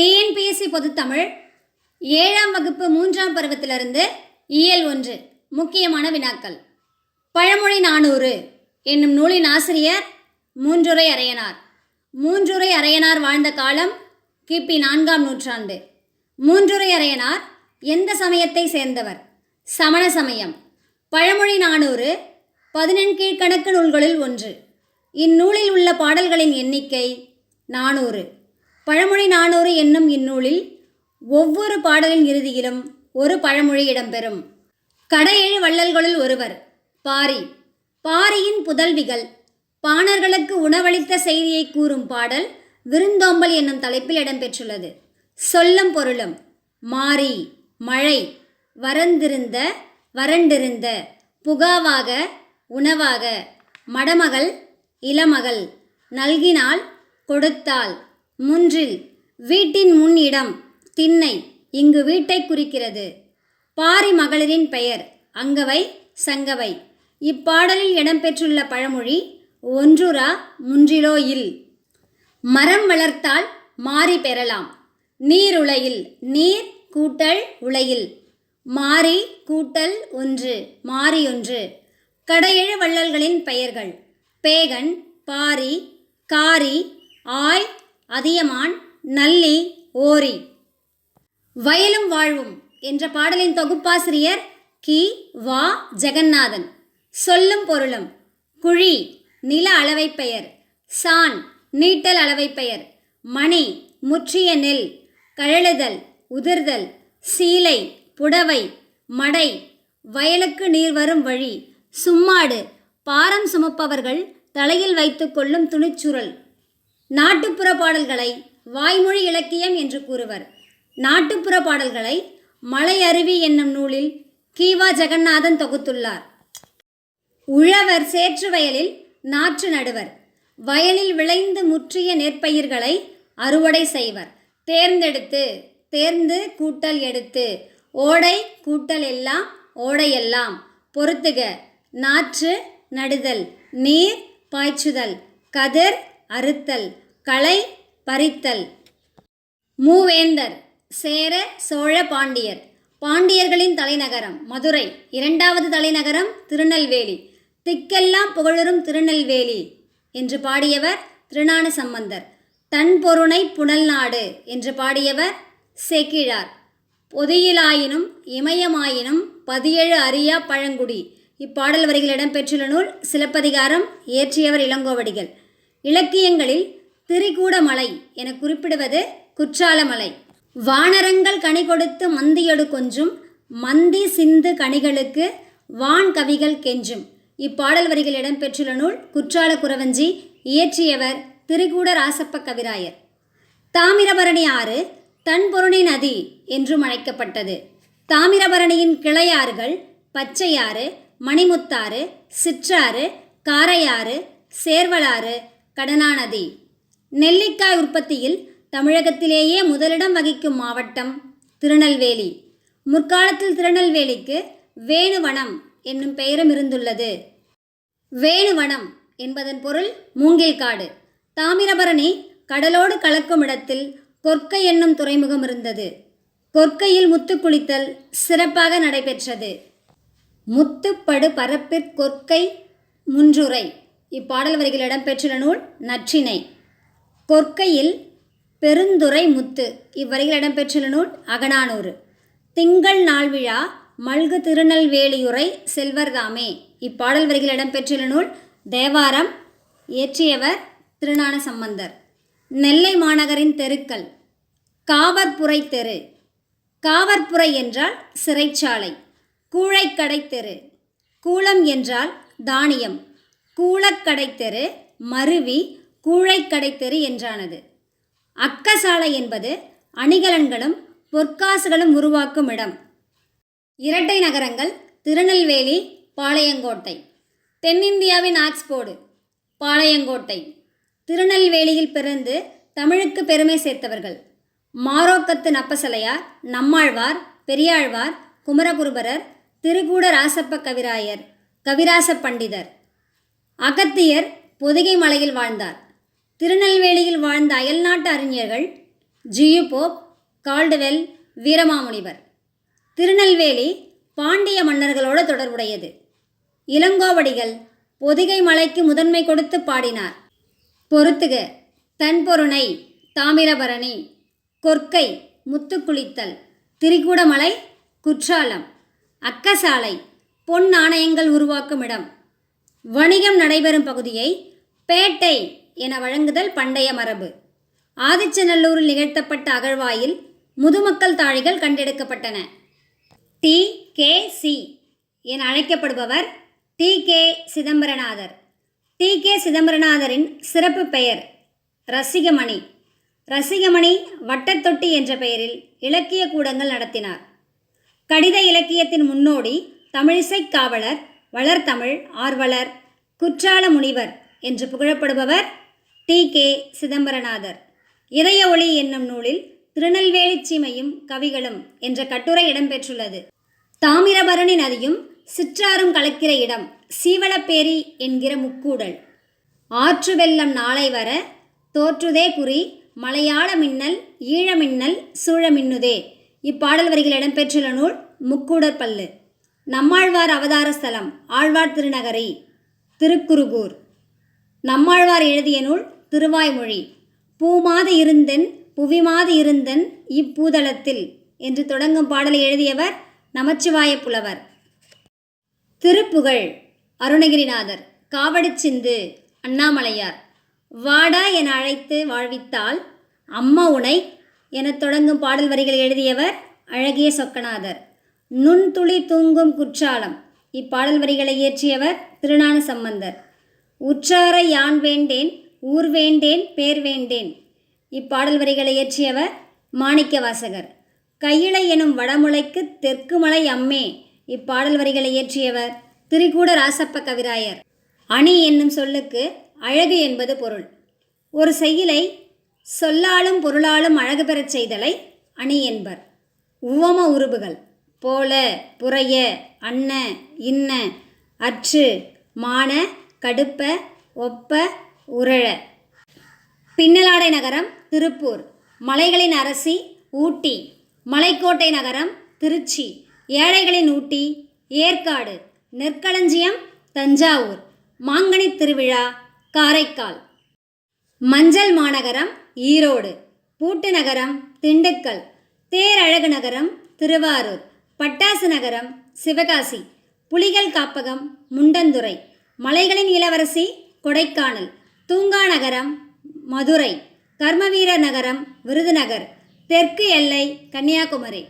TNPSC பொதுத்தமிழ் ஏழாம் வகுப்பு மூன்றாம் பருவத்திலிருந்து இயல் ஒன்று முக்கியமான வினாக்கள். பழமொழி நானூறு என்னும் நூலின் ஆசிரியர் மூன்றுரை அரையனார். மூன்றுரை அரையனார் வாழ்ந்த காலம் கிபி நான்காம் நூற்றாண்டு. மூன்றுரை அரையனார் எந்த சமயத்தை சேர்ந்தவர்? சமண சமயம். பழமொழி நானூறு பதினெண்கீழ்கணக்கு நூல்களில் ஒன்று. இந்நூலில் உள்ள பாடல்களின் எண்ணிக்கை நானூறு. பழமொழி நானூறு என்னும் இந்நூலில் ஒவ்வொரு பாடலின் இறுதியிலும் ஒரு பழமொழி இடம்பெறும். கடையேழு வள்ளல்களுள் ஒருவர் பாரி. பாரியின் புதல்விகள் பாணர்களுக்கு உணவளித்த செய்தியை கூறும் பாடல் விருந்தோம்பல் என்னும் தலைப்பில் இடம்பெற்றுள்ளது. சொல்லும் பொருளும் மாறி மழை வரந்திருந்த வறண்டிருந்த புகாவாக உணவாக மடமகள் இளமகள் நல்கினால் கொடுத்தாள். முன்றில் வீட்டின் முன் இடம் திண்ணை இங்கு வீட்டை குறிக்கிறது. பாரி மகளிரின் பெயர் அங்கவை சங்கவை. இப்பாடலில் இடம்பெற்றுள்ள பழமொழி ஒன்றுரா முன்றிலோ இல். மரம் வளர்த்தால் மாறி பெறலாம். நீர் உலையில் நீர் கூட்டல் உலையில் மாறி கூட்டல் ஒன்று மாறி ஒன்று. கடையெழு வள்ளல்களின் பெயர்கள். பேகன் பாரி காரி ஆய் அதியமான் நல்லி ஓரி. வயலும் வாழ்வும் என்ற பாடலின் தொகுப்பாசிரியர் கி. வா. ஜெகநாதன். சொல்லும் பொருளும் குழி நில அளவை பெயர் சான் நீட்டல் அளவை பெயர் மணி முற்றிய நெல் கழழுதல் உதிர்தல் சீலை புடவை மடை வயலுக்கு நீர் வரும் வழி சும்மாடு பாரம் சுமப்பவர்கள் தலையில் வைத்துக்கொள்ளும் துணிச்சுருள். நாட்டுப்புற பாடல்களை வாய்மொழி இலக்கியம் என்று கூறுவர். நாட்டுப்புற பாடல்களை மலை அருவி என்னும் நூலில் கீவா ஜெகநாதன் தொகுத்துள்ளார். உழவர் சேற்று வயலில் நாற்று நடுவர். வயலில் விளைந்து முற்றிய நெற்பயிர்களை அறுவடை செய்வர். தேர்ந்தெடுத்து தேர்ந்து கூட்டல் எடுத்து ஓடை கூட்டல் எல்லாம் ஓடையெல்லாம் பொறுத்துக. நாற்று நடுதல் நீர் பாய்ச்சுதல் கதிர் அறுத்தல் களை பறித்தல். மூவேந்தர் சேர சோழ பாண்டியர். பாண்டியர்களின் தலைநகரம் மதுரை. இரண்டாவது தலைநகரம் திருநெல்வேலி. திக்கெல்லாம் புகழரும் திருநெல்வேலி என்று பாடியவர் திருநான சம்பந்தர் தன் பொருணை புனல் நாடு என்று பாடியவர் செக்கிழார். பொதியிலாயினும் இமயமாயினும் பதியேழு அரியா பழங்குடி. இப்பாடல் வரிகள் இடம்பெற்றுள்ள நூல் சிலப்பதிகாரம் இயற்றியவர் இளங்கோவடிகள். இலக்கியங்களில் திரிகூடமலை என குறிப்பிடுவது குற்றாலமலை. வானரங்கள் கனி கொடுத்து மந்தியொடு கொஞ்சும் மந்தி சிந்து கனிகளுக்கு வான் கவிகள் கெஞ்சும். இப்பாடல் வரிகள் இடம்பெற்றுள்ள நூல் குற்றால குறவஞ்சி இயற்றியவர் திரிகூட ராசப்ப கவிராயர். தாமிரபரணி ஆறு தன்பொருணி நதி என்றும் அழைக்கப்பட்டது. தாமிரபரணியின் கிளையாறுகள் பச்சையாறு மணிமுத்தாறு சிற்றாறு காரையாறு சேர்வலாறு கடனாநதி நெல்லிக்காய் உற்பத்தியில் தமிழகத்திலேயே முதலிடம் வகிக்கும் மாவட்டம் திருநெல்வேலி. முற்காலத்தில் திருநெல்வேலிக்கு வேணுவனம் என்னும் பெயரும் இருந்துள்ளது. வேணுவனம் என்பதன் பொருள் மூங்கில் காடு தாமிரபரணி கடலோடு கலக்கும் இடத்தில் கொற்கை என்னும் துறைமுகம் இருந்தது. கொற்கையில் முத்து குளித்தல் சிறப்பாக நடைபெற்றது. முத்துப்படு பரப்பிற் கொற்கை முன்றுரை இப்பாடல் வரிகள் இடம்பெற்றுள்ள நூல் நற்றினை கொற்கையில் பெருந்துரை முத்து. இவ்வரிகள் இடம்பெற்றுள்ள நூல் அகனானூறு திங்கள் நாள் விழா மல்கு திருநெல்வேலியுரை செல்வர்தாமே இப்பாடல் வரிகள் இடம்பெற்றுள்ள நூல் தேவாரம் இயற்றியவர் திருஞான சம்பந்தர் நெல்லை மாநகரின் தெருக்கள். காவற்புரை தெரு. காவற்புரை என்றால் சிறைச்சாலை. கூழைக்கடை தெரு. கூளம் என்றால் தானியம். கூளக்கடை தெரு மருவி கூழைக்கடை தெரு என்றானது. அக்கசாலை என்பது அணிகலன்களும் பொற்காசுகளும் உருவாக்கும் இடம். இரட்டை நகரங்கள் திருநெல்வேலி பாளையங்கோட்டை. தென்னிந்தியாவின் ஆக்ஸ்போர்டு பாளையங்கோட்டை. திருநெல்வேலியில் பிறந்து தமிழுக்கு பெருமை சேர்த்தவர்கள். மாரோக்கத்து நப்பசலையார் நம்மாழ்வார் பெரியாழ்வார் குமரகுருபரர் திருக்கூட ராசப்ப கவிராயர் கவிராச பண்டிதர். அகத்தியர் பொதிகை மலையில் வாழ்ந்தார். திருநெல்வேலியில் வாழ்ந்த அயல்நாட்டு அறிஞர்கள் G U Pope Caldwell Veeramamunivar. Tirunelveli Pandya மன்னர்களோடு தொடர்புடையது. இளங்கோவடிகள் பொதிகை மலைக்கு முதன்மை கொடுத்து பாடினார். பொறுத்துக தன்பொருணை தாமிரபரணி கொற்கை முத்துக்குளித்தல் திரிகூடமலை குற்றாலம் அக்கசாலை பொன் நாணயங்கள் உருவாக்கும் இடம். வணிகம் நடைபெறும் பகுதியை பேட்டை என வழங்குதல் பண்டைய மரபு. ஆதிச்சநல்லூரில் நிகழ்த்தப்பட்ட அகழ்வாயில் முதுமக்கள் தாழிகள் கண்டெடுக்கப்பட்டன. டி. கே. சி. என அழைக்கப்படுபவர் T. K. Chidambaranathar. T. K. சிதம்பரநாதரின் சிறப்பு பெயர் ரசிகமணி. ரசிகமணி வட்டத்தொட்டி என்ற பெயரில் இலக்கிய கூடங்கள் நடத்தினார். கடித இலக்கியத்தின் முன்னோடி தமிழிசை காவலர் வளர்தமிழ் ஆர்வலர் குற்றால முனிவர் என்று புகழப்படுபவர் டி. கே. சிதம்பரநாதர். இதய ஒளி என்னும் நூலில் திருநெல்வேலி சீமையும் கவிகளும் என்ற கட்டுரை இடம்பெற்றுள்ளது. தாமிரபரணி நதியும் சிற்றாரும் கலக்கிற இடம் சீவலப்பேரி என்கிற முக்கூடல். ஆற்று வெள்ளம் நாளை வர தோற்றுதே குறி மலையாள மின்னல் ஈழ மின்னல் சூழ மின்னுதே. இப்பாடல் வரிகள் இடம்பெற்றுள்ள நூல் முக்கூடற் பல்லு நம்மாழ்வார் அவதார ஸ்தலம் ஆழ்வார் திருநகரி திருக்குருகூர். நம்மாழ்வார் எழுதிய நூல் திருவாய்மொழி. பூமாது இருந்தென் புவிமாது இருந்தன் இப்பூதளத்தில் என்று தொடங்கும் பாடலை எழுதியவர் நமச்சிவாய புலவர். திருப்புகழ் அருணகிரிநாதர். காவடிச்சிந்து அண்ணாமலையார். வாடா என அழைத்து வாழ்வித்தால் அம்மா உனை எனத் தொடங்கும் பாடல் வரிகள் எழுதியவர் அழகிய சொக்கநாதர். நுண்துளி தூங்கும் குற்றாலம். இப்பாடல் வரிகளை இயற்றியவர் திருஞான சம்பந்தர் உற்றார யான் வேண்டேன் ஊர் வேண்டேன் பேர் வேண்டேன். இப்பாடல் வரிகளை இயற்றியவர் மாணிக்க வாசகர் கையிலை எனும் வடமுலைக்கு தெற்கு மலை அம்மே. இப்பாடல் வரிகளை இயற்றியவர் திரிகூட ராசப்ப கவிராயர். அணி என்னும் சொல்லுக்கு அழகு என்பது பொருள். ஒரு செயலை சொல்லாலும் பொருளாலும் அழகு பெறச் செய்தலை அணி என்பர். உவம உருபுகள். போல புறைய அன்ன இன்ன அற்று மான கடுப்ப ஒப்ப உரழ பின்னலாடை நகரம் திருப்பூர். மலைகளின் அரசி ஊட்டி. மலைக்கோட்டை நகரம் திருச்சி. ஏழைகளின் ஊட்டி ஏற்காடு. நெற்களஞ்சியம் தஞ்சாவூர். மாங்கனி திருவிழா காரைக்கால். மஞ்சள் மாநகரம் ஈரோடு. பூட்டு நகரம் திண்டுக்கல். தேரழகு நகரம் திருவாரூர். பட்டாசு நகரம் சிவகாசி புலிகள் காப்பகம் முண்டந்துறை மலைகளின் இளவரசி கொடைக்கானல் தூங்கா நகரம் மதுரை கர்மவீரர் நகரம் விருதுநகர் தெற்கு எல்லை கன்னியாகுமரி.